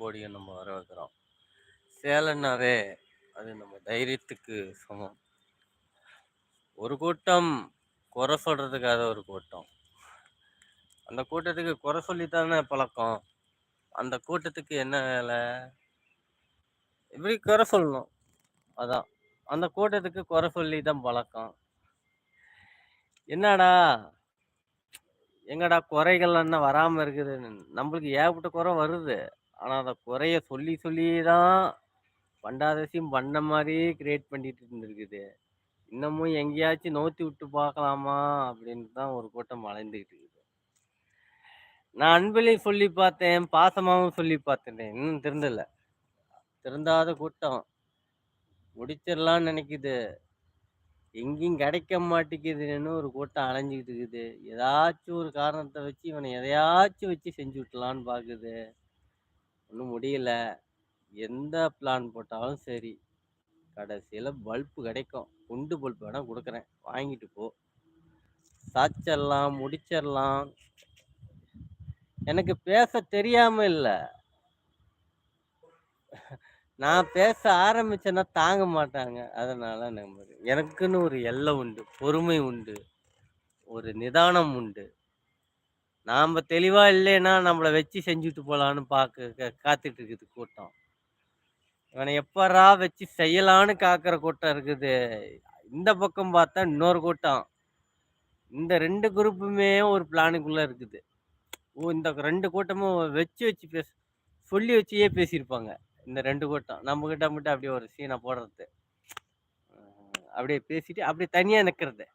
அன்போடையும் நம்ம வரவேற்கிறோம் சேலன்னாவே அது நம்ம தைரியத்துக்கு சமம். ஒரு கூட்டம் குறை சொல்கிறதுக்காக ஒரு கூட்டம். அந்த கூட்டத்துக்கு குறை சொல்லித்தானே பழக்கம்? அந்த கூட்டத்துக்கு என்ன வேலை? இப்படி குறை சொல்லணும். அதான். அந்த கூட்டத்துக்கு குறை சொல்லி தான் பழக்கம். என்னடா? எங்கடா குறைகள் என்ன வராமல் இருக்குது. நம்மளுக்கு ஏகப்பட்ட குறை வருது. ஆனால் அதை குறைய சொல்லி சொல்லி தான் பண்டாதசியும் பண்ண மாதிரியே கிரியேட் பண்ணிட்டு இருந்திருக்குது. இன்னமும் எங்கேயாச்சும் நோத்தி விட்டு பார்க்கலாமா? அப்படின்னு தான் ஒரு கூட்டம் வளைந்துக்கிட்டு இருக்குது. நான் அன்பிலையும் சொல்லி பார்த்தேன் பாசமாகவும் சொல்லி பார்த்தேன் இன்னும் திருந்தல. திருந்தாத கூட்டம். முடிச்சிடலாம்னு நினைக்குது. எங்கேயும் கிடைக்க மாட்டேங்குதுன்னு ஒரு கூட்டம் அலைஞ்சிக்கிட்டு இருக்குது. ஏதாச்சும் ஒரு காரணத்தை வச்சு இவனை எதையாச்சும் வச்சு செஞ்சு விட்டலான்னு பார்க்குது. ஒன்றும் முடியல. எந்த பிளான் போட்டாலும் சரி. கடைசியில் பல்பு கிடைக்கும். குண்டு பல்ப் வேணால் கொடுக்குறேன். வாங்கிட்டு போ. சாச்சிடலாம் முடிச்சிடலாம். எனக்கு பேச தெரியாம இல்லை. நான் பேச ஆரம்பிச்சேன்னா தாங்க மாட்டாங்க. அதனால நம்ம எனக்குன்னு ஒரு எல்லை உண்டு. பொறுமை உண்டு. ஒரு நிதானம் உண்டு. நாம தெளிவா இல்லைன்னா நம்மளை வச்சு செஞ்சுட்டு போலான்னு பார்க்க காத்துட்டு இருக்குது கூட்டம். இவனை எப்பரா வச்சு செய்யலான்னு காக்கிற கூட்டம் இருக்குது. இந்த பக்கம் பார்த்தா இன்னொரு கூட்டம். இந்த ரெண்டு குரூப்புமே ஒரு பிளானுக்குள்ள இருக்குது. ஓ இந்த ரெண்டு கூட்டமும் வச்சு வச்சு பேச சொல்லி வச்சியே பேசியிருப்பாங்க. இந்த ரெண்டு கூட்டம். நம்ம கிட்ட மட்டும் அப்படியே ஒரு சீனை போடுறது. அப்படியே பேசிட்டு அப்படியே தனியாக நிற்கிறது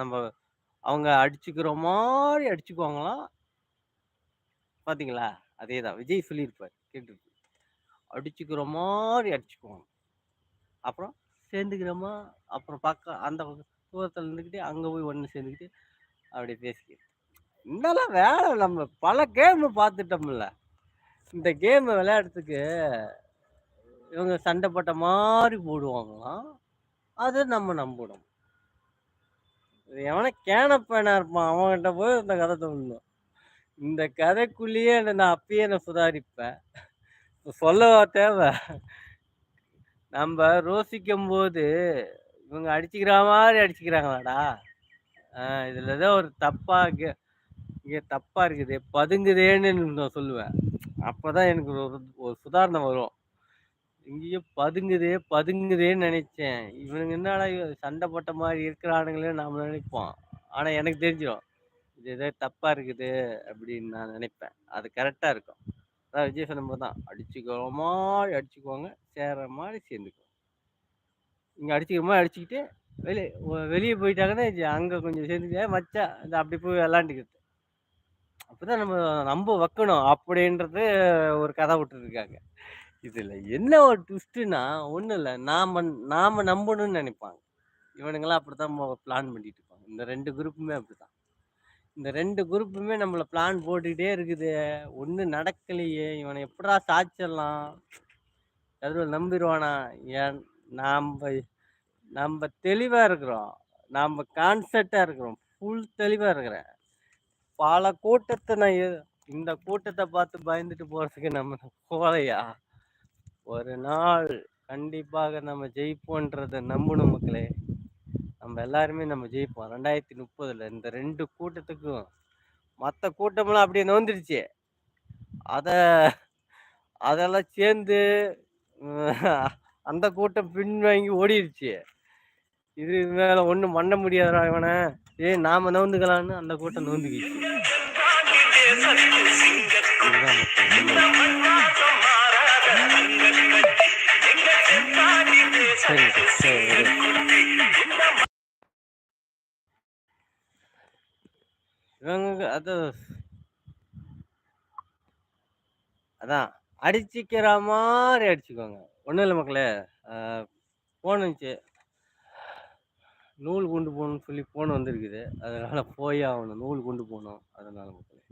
நம்ம அவங்க அடிச்சுக்கிற மாதிரி அடிச்சுக்குவாங்களாம் பாத்தீங்களா? அதே தான். விஜய் சொல்லியிருப்பார் கேட்டு அடிச்சுக்கிற மாதிரி அடிச்சுக்குவாங்க. அப்புறம் சேர்ந்துக்கிறோமா அப்புறம் பார்க்க அந்த தூரத்தில் இருந்துக்கிட்டு அங்கே போய் ஒன்று சேர்ந்துக்கிட்டு அப்படியே பேசிக்கிட்டு. இதெல்லாம் வேலை நம்ம பல கேமு பார்த்துட்டோம்ல. இந்த கேமை விளையாடுறதுக்கு இவங்க சண்டை போட்ட மாதிரி போடுவாங்களாம்? அதை நம்ம நம்பணும். எவனை கேனப்பேனா இருப்பான் அவன்கிட்ட போய் இந்த கதை தோணும் இந்த கதைக்குள்ளேயே என்ன நான் அப்பயே நான் சுதாரிப்பேன்? சொல்லவா தேவை? நம்ம ரோசிக்கும் போது இவங்க அடிச்சுக்கிற மாதிரி அடிச்சுக்கிறாங்களாடா? இதில் தான் ஏதோ ஒரு தப்பாக இங்கே தப்பாக இருக்குது பதுங்குதேன்னு நான் சொல்லுவேன். அப்போ தான் எனக்கு ஒரு ஒரு சுதாரணம் வரும். இங்கேயோ பதுங்குதே பதுங்குதேன்னு நினைச்சேன். இவனுங்க என்னடா இவ- சண்டை போட்ட மாதிரி இருக்கிறானுங்களே நாம நினைப்போம். ஆனா எனக்கு தெரிஞ்சிடும் இது ஏதோ தப்பா இருக்குது அப்படின்னு நான் நினைப்பேன். அது கரெக்டா இருக்கும். அதான் விஜய் சொன்ன தான். அடிச்சுக்கிற மாதிரி அடிச்சுக்குவாங்க சேர்ற மாதிரி சேர்ந்துக்குவோம் இங்க அடிச்சுக்கிற மாதிரி அடிச்சுக்கிட்டு வெளியே வெளியே போயிட்டாங்கன்னா இது அங்க கொஞ்சம் சேர்ந்துட்டு மச்சா இந்த அப்படி போய் விளாண்டுக்கிறது அப்பதான் நம்ம நம்ப வைக்கணும் அப்படின்றது ஒரு கதை விட்டுருக்காங்க. இதுல என்ன ஒரு ட்விஸ்ட்னா ஒண்ணும் இல்ல. நாம நாம நம்பணும்னு நினைப்பாங்க. இவனுங்களாம் அப்படித்தான் பிளான் பண்ணிட்டு இருப்பாங்க இந்த ரெண்டு குரூப்புமே அப்படிதான் இந்த ரெண்டு குரூப்புமே நம்மள பிளான் போட்டுக்கிட்டே இருக்குது. ஒன்றும் நடக்கலையே. இவனை எப்படா சாச்சிடலாம்? எதுவும் நம்பிடுவானா ஏன் நாம் நம்ம தெளிவா இருக்கிறோம். நாம் கான்செப்டா இருக்கிறோம். ஃபுல் தெளிவா இருக்கிறேன். பல கூட்டத்தை நான் இந்த கூட்டத்தை பார்த்து பயந்துட்டு போறதுக்கு நம்ம போலையா ஒரு நாள் கண்டிப்பாக நம்ம ஜெயிப்போன்றதை நம்பணும் மக்களே. நம்ம எல்லாருமே நம்ம ஜெயிப்போம். ரெண்டாயிரத்தி முப்பதுல இந்த ரெண்டு கூட்டத்துக்கும் மற்ற கூட்டமெல்லாம் அப்படியே நோந்துடுச்சு அதை அதெல்லாம் சேர்ந்து அந்த கூட்டம் பின் வாங்கி ஓடிடுச்சு. இது மேலே ஒன்றும் பண்ண முடியாதுடா இவனை. ஏய் நாம நோந்துக்கலான்னு அந்த கூட்டம் நோந்துக்கிச்சு சரி சரி இவங்க அது அதான் அடிச்சுக்கிற மாதிரி அடிச்சுக்கோங்க. ஒன்றும் இல்லை மக்களே. ஃபோன் வந்துச்சு. நூல் கொண்டு போகணும்னு சொல்லி ஃபோன் வந்திருக்குது. அதனால் போய் ஆகணும். நூல் கொண்டு போகணும். அதனால் மக்களே.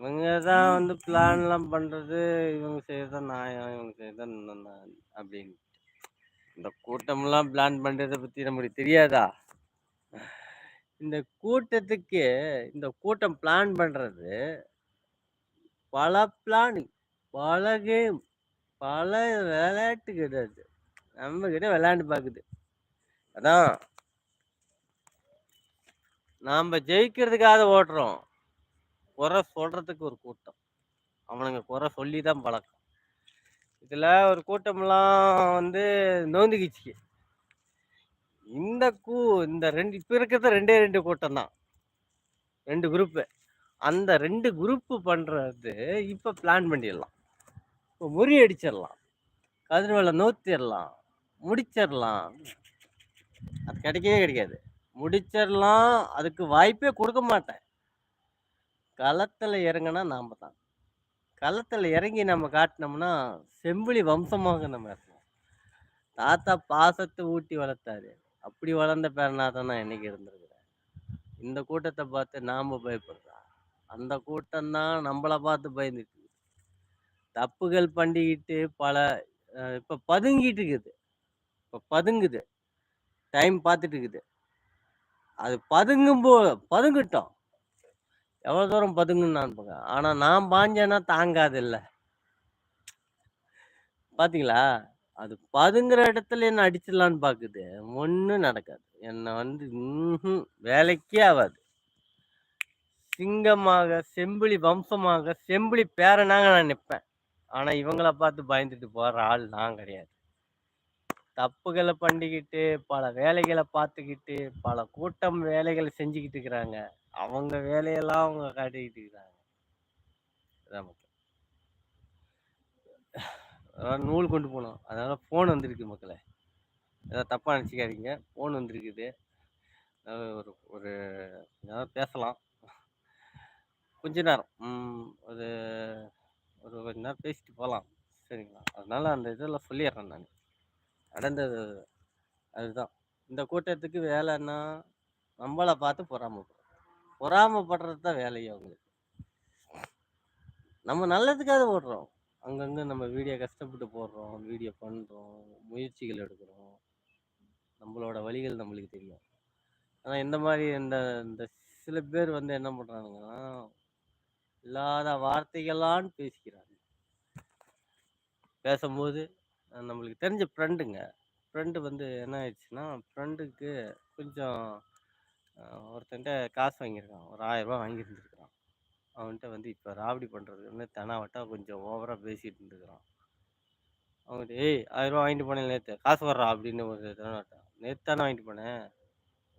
இவங்க தான் வந்து பிளான்லாம் பண்ணுறது இவங்க செய்யறத நியாயம் இவங்க செய்யறத ந- அப்படின்னு இந்த கூட்டம்லாம் பிளான் பண்ணுறதை பற்றி நமக்கு தெரியாதா? இந்த கூட்டத்துக்கு இந்த கூட்டம் பிளான் பண்ணுறது பல பிளான் பல கேம் பல விளையாட்டு கிடையாது நம்ம கிட்ட விளையாண்டு பார்க்குது அதான். நாம் ஜெயிக்கிறதுக்காக ஓட்டுறோம் குறை சொல்கிறதுக்கு ஒரு கூட்டம். அவனுங்க குறை சொல்லி தான் பழக்கம். இதில் ஒரு கூட்டம்லாம் வந்து நோந்துக்கிச்சு இந்த கூ இந்த ரெண்டு இப்போ இருக்கிறது ரெண்டே ரெண்டு கூட்டம் தான் ரெண்டு குரூப்பு அந்த ரெண்டு குரூப்பு பண்ணுறது இப்போ பிளான் பண்ணிடலாம். இப்போ முறியடிச்சிடலாம் கதிர்வேலை நோத்திடலாம். முடிச்சிடலாம். அது கிடைக்கவே கிடைக்காது. முடிச்சிடலாம். அதுக்கு வாய்ப்பே கொடுக்க மாட்டேன். களத்தில் இறங்கினா நாம் தான். களத்தில் இறங்கி நம்ம காட்டினோம்னா செம்பிளி வம்சமாக நம்ம இருக்கணும் தாத்தா பாசத்தை ஊட்டி வளர்த்தாரு. அப்படி வளர்ந்த பேரனாக நான் என்னைக்கு இருந்திருக்கிறேன். இந்த கூட்டத்தை பார்த்து நாம் பயப்படுறா. அந்த கூட்டம்தான் நம்மளை பார்த்து பயந்துட்டு தப்புகள் பண்ணிக்கிட்டு பல இப்போ பதுங்கிட்டு இருக்குது. இப்போ பதுங்குது. டைம் பார்த்துட்டு இருக்குது. அது பதுங்கும் போ பதுங்கிட்டோம். எவ்வளோ தூரம் பதுங்குன்னு நான் பார்க்க ஆனால் நான் பாஞ்சேன்னா தாங்காது இல்லை பார்த்தீங்களா அது பதுங்குற இடத்துல என்ன அடிச்சிடலான்னு பார்க்குது ஒன்றும் நடக்காது. என்னை வந்து ம்ஹும் வேலைக்கே ஆகாது சிங்கமாக செம்பிளி வம்சமாக செம்பிளி பேரனாக நான் நிற்பேன் ஆனால் இவங்கள பார்த்து பயந்துட்டு போகிற ஆள் நான் கிடையாது. தப்புகளை பண்ணிக்கிட்டு பல வேலைகளை பார்த்துக்கிட்டு பல கூட்டம் வேலைகளை செஞ்சுக்கிட்டு இருக்கிறாங்க. அவங்க வேலையெல்லாம் அவங்க காட்டிக்கிட்டு இருக்கிறாங்க அதான் அதாவது நூல் கொண்டு போகணும். அதனால ஃபோன் வந்திருக்கு மக்களை. ஏதாவது தப்பாக நினச்சிக்காதீங்க. ஃபோன் வந்திருக்குது. ஒரு ஒரு ஏதாவது பேசலாம். கொஞ்ச நேரம். ஒரு ஒரு கொஞ்ச நேரம் பேசிட்டு போகலாம். சரிங்களா? அதனால் அந்த இதெல்லாம் சொல்லிடுறேன் நான். நடந்தது அதுதான். இந்த கூட்டத்துக்கு வேலைன்னா நம்மளை பார்த்து பொறாமப்படுறோம் பொறாமப்படுறது தான் வேலையே அவங்களுக்கு. நம்ம நல்லதுக்காக ஓடுறோம். அங்கங்கே நம்ம வீடியோ கஷ்டப்பட்டு போடுறோம் வீடியோ பண்ணுறோம் முயற்சிகள் எடுக்கிறோம். நம்மளோட வழிகள் நம்மளுக்கு தெரியும். ஆனால் இந்த மாதிரி இந்த இந்த சில பேர் வந்து என்ன பண்ணுறானுங்கன்னா இல்லாத வார்த்தைகளான்னு பேசிக்கிறாங்க. பேசும்போது நம்மளுக்கு தெரிஞ்ச ஃப்ரெண்டுங்க ஃப்ரெண்டு வந்து என்ன ஆயிடுச்சுன்னா ஃப்ரெண்டுக்கு கொஞ்சம் ஒருத்தன்ட்ட காசு வாங்கியிருக்கான். ஒரு ஆயிரரூபா வாங்கியிருந்துருக்கான் அவன்கிட்ட வந்து இப்போ ராவடி பண்ணுறதுன்னு தெனாவட்டா கொஞ்சம் ஓவராக பேசிகிட்டு இருந்துக்கிறான். அவங்ககிட்ட ஏய் ஆயிரரூபா வாங்கிட்டு போனேன் நேற்று காசு வர்றா? அப்படின்னு ஒரு தெனாவட்டான் நேற்று தானே வாங்கிட்டு போனேன்.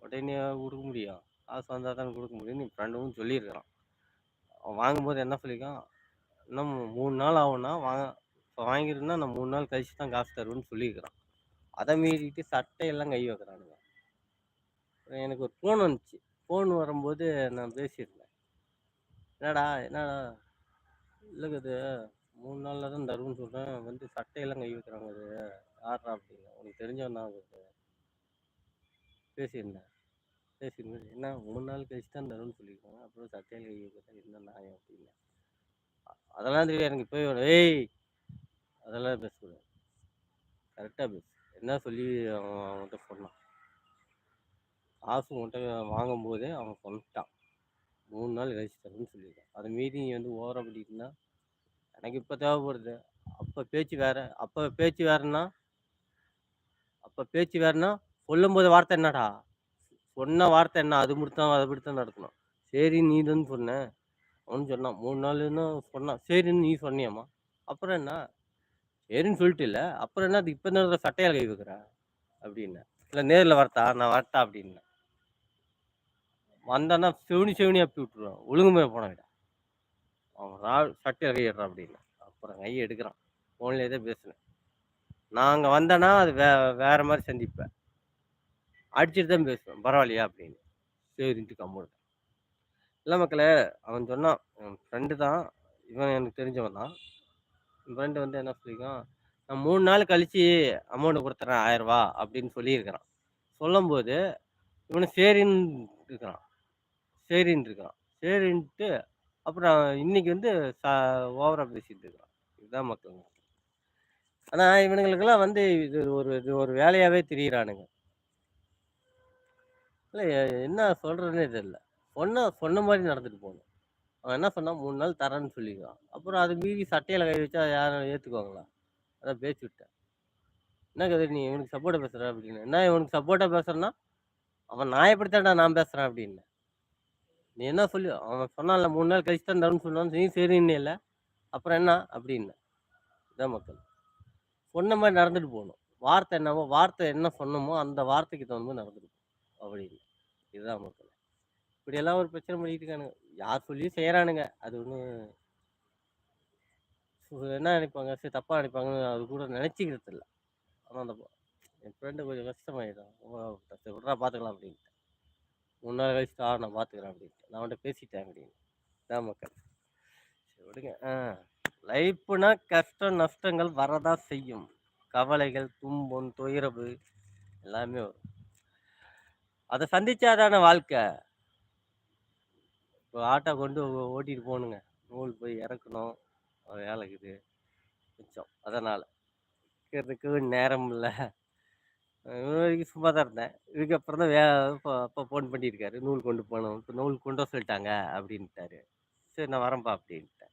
உடனே கொடுக்க முடியும். காசு வந்தால் தானே கொடுக்க முடியும்னு என் ஃப்ரெண்டும் சொல்லியிருக்கிறான். அவன் வாங்கும்போது என்ன சொல்லியிருக்கான்? இன்னும் மூணு நாள் ஆகும்னா வாங்க இப்போ வாங்கியிருந்தா நான் மூணு நாள் கழிச்சு தான் காசு தருவேன்னு சொல்லியிருக்கிறான். அதை மீறிட்டு சட்டையெல்லாம் கை வைக்கிறானுங்க. எனக்கு ஒரு ஃபோன் வந்துச்சு. ஃபோன் வரும்போது நான் பேசியிருந்தேன். என்னடா என்னடா? இல்லைங்க இது மூணு நாளில் தான் தருவேன்னு சொல்கிறேன் வந்து சட்டையெல்லாம் கை வைக்கிறாங்க இது ஆடுறா அப்படின்னு. உனக்கு தெரிஞ்சவன் தான் அது பேசியிருந்தேன். பேசியிருந்தேன். என்ன மூணு நாள் கழிச்சு தான் தருவேன்னு சொல்லியிருக்காங்க. அப்புறம் சட்டையில் கை வைக்கிறதா என்ன நியாயம் அப்படின்னு. அதெல்லாம் தெரியும் எனக்கு போய் ஏய்! அதெல்லாம் பேசக்கூடாது. கரெக்டாக பேசு. என்ன சொல்லி அவன் அவன்கிட்ட சொன்னான். காசு உன்கிட்ட வாங்கும்போதே அவன் சொல்லிட்டான். மூணு நாள் கழிச்சு தரேன்னு சொல்லியிருக்கான். அதை மீறி நீ வந்து ஓவராக பண்ணிட்டுனா எனக்கு இப்போ தேவைப்படுது. அப்போ பேச்சு வேற. அப்போ பேச்சு வேறன்னா? அப்போ பேச்சு வேறன்னா சொல்லும்போது வார்த்தை என்னடா? சொன்ன வார்த்தை என்ன? அது மட்டும் அதை பிடித்தான் நடக்கணும். சரி நீ தான் அவனு சொன்னான். மூணு நாள்னு சொன்னான். சரின்னு நீ சொன்னியம்மா. அப்புறம் என்ன? சரின்னு சொல்லிட்டு இல்லை. அப்புறம் என்ன? அது இப்போ தான் சட்டையால் கை வைக்கிற? அப்படின்னு இல்லை நேரில் வரட்டா நான் வரட்டா அப்படின்னேன். வந்தான்னா செவனி செவனி அப்பி விட்டுருவான். ஒழுங்குமே போன அவன் ரா சட்டையில் கையிடுறான் அப்படின்னு. அப்புறம் கை எடுக்கிறான். ஃபோன்லேயே தான் பேசினேன். நான் அங்கே வந்தேன்னா அது வே வேறு மாதிரி சந்திப்பேன். அடிச்சுட்டு தான் பேசுவேன். பரவாயில்லையா அப்படின்னு. சரின்ட்டு கம்முடு இல்லை மக்களே அவன் சொன்னான் என் ஃப்ரெண்டு தான். இவன் எனக்கு தெரிஞ்சவன் தான். என் ஃப்ரெண்டு வந்து என்ன சொல்லியிருக்கான்? நான் மூணு நாள் கழித்து அமௌண்ட் கொடுத்துட்றேன் ஆயிரரூபா அப்படின்னு சொல்லியிருக்கிறான். சொல்லும்போது இவனு சரின்னு இருக்கிறான். சரின்னு இருக்கான் சரின்ட்டு அப்புறம் இன்னைக்கு வந்து சா ஓவராக பேசிட்டு இருக்கான் இதுதான் மக்கள் ஆனால் இவனுங்களுக்கெல்லாம் வந்து இது ஒரு இது ஒரு வேலையாகவே தெரியிறானுங்க. இல்லை என்ன சொல்கிறதுனே தெரியல சொன்ன சொன்ன மாதிரி நடந்துட்டு போகணும் அவன் என்ன சொன்னால் மூணு நாள் தரேன்னு சொல்லிடுவான் அப்புறம் அது மீறி சட்டையில் கை வச்சா யாரும் ஏற்றுக்குவாங்களா அதான் பேசி விட்டேன். என்ன கதிர் நீ இவனுக்கு சப்போர்ட்டாக பேசுகிற அப்படின்னு. என்ன இவனுக்கு சப்போர்ட்டாக பேசுறேன்னா அவன் நான் எப்படித்தான்டா நான் பேசுகிறேன் அப்படின்னு. நீ என்ன சொல்லி? அவன் சொன்னான்ல மூணு நாள் கழிச்சு தான் தரும்னு சொன்னான். நீ சரின்னு இல்லை. அப்புறம் என்ன? அப்படின்னு. இதான் மக்கள். சொன்ன மாதிரி நடந்துட்டு போகணும். வார்த்தை என்னவோ வார்த்தை என்ன சொன்னமோ அந்த வார்த்தைக்கு தகுந்த மாதிரி நடந்துட்டு போகணும். அப்படின்னு. இதுதான் மக்கள். இப்படியெல்லாம் ஒரு பிரச்சனை பண்ணிட்டு இருக்கானுங்க. யார் சொல்லியும் செய்கிறானுங்க அது ஒன்றும் என்ன நினைப்பாங்க? சரி தப்பாக நினைப்பாங்கன்னு அது கூட நினச்சிக்கிறது இல்லை ஆனால் அந்த என் ஃப்ரெண்டு கொஞ்சம் கஷ்டமாயிடும் விட்றா பார்த்துக்கலாம் அப்படின்ட்டு. மூணு நாள் கழிச்சு ஆ நான் பார்த்துக்கிறேன் அப்படின்ட்டு. நான் அவன்கிட்ட பேசிட்டேன் அப்படின்னு. தான் மக்கள் சரி விடுங்க. ஆ லைஃப்னா கஷ்டம் நஷ்டங்கள் வரதா செய்யும். கவலைகள் துன்பம் துயரவு எல்லாமே வரும். அதை சந்திச்சாதானே வாழ்க்கை. இப்போ ஆட்டோ கொண்டு ஓட்டிகிட்டு ஓட்டிட்டு போகணுங்க. நூல் போய் இறக்கணும். வேலைக்குது. வேலை இருக்குது மிச்சம். அதனால். இருக்கிறதுக்கு நேரம் இல்லை. வரைக்கும் சும்மா தான் இருந்தேன். இதுக்கப்புறம் தான் வே இப்போ அப்போ ஃபோன் பண்ணியிருக்காரு. நூல் கொண்டு போனோம் இப்போ நூல் கொண்டு வர சொல்லிட்டாங்க அப்படின்ட்டாரு. சரி நான் வரேன்ப்பா அப்படின்ட்டேன்.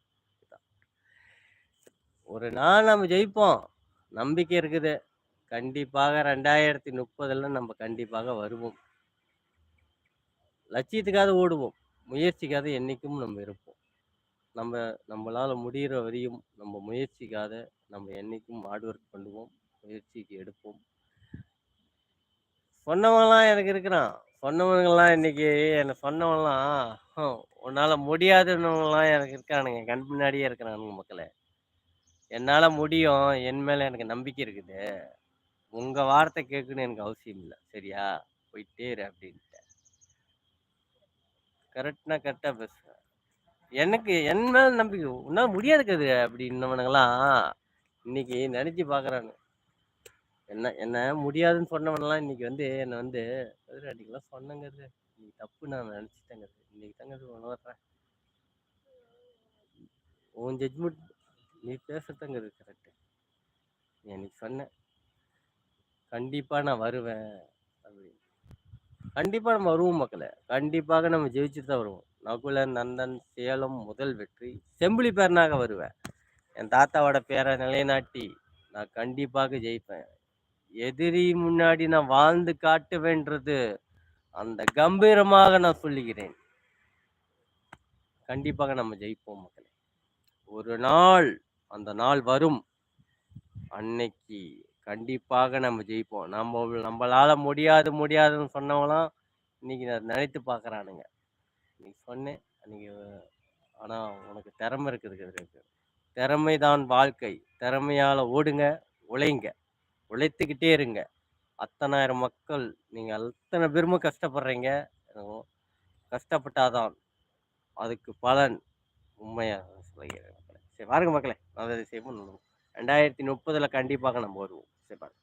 ஒரு நாள் நம்ம ஜெயிப்போம். நம்பிக்கை இருக்குது. கண்டிப்பாக ரெண்டாயிரத்தி முப்பதில் நம்ம கண்டிப்பாக வருவோம். லட்சியத்துக்காக ஓடுவோம். முயற்சிக்காக என்றைக்கும் நம்ம இருப்போம். நம்ம நம்மளால் முடிகிற வரையும் நம்ம முயற்சிக்காக நம்ம என்றைக்கும் ஹார்ட் ஒர்க் பண்ணுவோம். முயற்சிக்கு எடுப்போம். சொன்னவன்லாம் எனக்கு இருக்கிறான். சொன்னவங்கலாம் இன்னைக்கு என்னை சொன்னவன்லாம் உன்னால் உன்னால முடியாதுன்னவங்களாம் எனக்கு இருக்கானுங்க. கண் முன்னாடியே இருக்கிறானுங்க மக்களே. என்னால் முடியும் என் மேலே எனக்கு நம்பிக்கை இருக்குது. உங்கள் வார்த்தை கேட்கணும்னு எனக்கு அவசியம் இல்லை. சரியா? போயிட்டே இரு அப்படின்ட்டு கரெக்ட்னா கரெக்டாக பேசுகிறேன் எனக்கு என் மேல நம்பிக்கை உன்னால் முடியாது கது அப்படின்னவனுங்களாம் இன்னைக்கு நினச்சி பார்க்குறானு என்ன என்ன முடியாதுன்னு சொன்னவனெல்லாம் இன்னைக்கு வந்து என்னை வந்து கதிர் அன்னைக்கெல்லாம் சொன்னங்கிறது? நீ தப்பு நான் நினச்சிட்டேங்கிறது. இன்னைக்கு தாங்கிறது உணர்றேன். உன் ஜட்மெண்ட் நீ பேசுறதுங்கிறது கரெக்டு நீ சொன்னேன் கண்டிப்பாக நான் வருவேன். அப்படின்னு. கண்டிப்பாக நம்ம வருவோம் மக்களை. கண்டிப்பாக நம்ம ஜெயிச்சுட்டு தான் வருவோம். நகுலன் நந்தன் சேலம் முதல் வெற்றி. செம்பிளி பேரனாக வருவேன். என் தாத்தாவோட பேரை நிலைநாட்டி நான் கண்டிப்பாக ஜெயிப்பேன். எதிரி முன்னாடி நான் வாழ்ந்து காட்டுவேன்றது அந்த கம்பீரமாக நான் சொல்லுகிறேன். கண்டிப்பாக நம்ம ஜெயிப்போம் மக்களே. ஒரு நாள் அந்த நாள் வரும். அன்னைக்கு கண்டிப்பாக நம்ம ஜெயிப்போம். நம்ம நம்மளால முடியாது முடியாதுன்னு சொன்னவங்களாம் இன்னைக்கு நான் நினைத்து பார்க்குறானுங்க. நீ சொன்னேன் அன்னைக்கு ஆனால் உனக்கு திறமை இருக்குது திறமைதான் வாழ்க்கை. திறமையால் ஓடுங்க உழைங்க. உழைத்துக்கிட்டே இருங்க. அத்தனாயிரம் மக்கள் நீங்கள் அத்தனை பேருமே கஷ்டப்படுறீங்க. கஷ்டப்பட்டாதான் அதுக்கு பலன் உண்மையாக சொல்கிறேன் மக்களை சரி பாருங்க மக்களே நல்லது செய்வோம். ரெண்டாயிரத்தி முப்பதில் கண்டிப்பாக நம்ம வருவோம். சரி பாருங்க.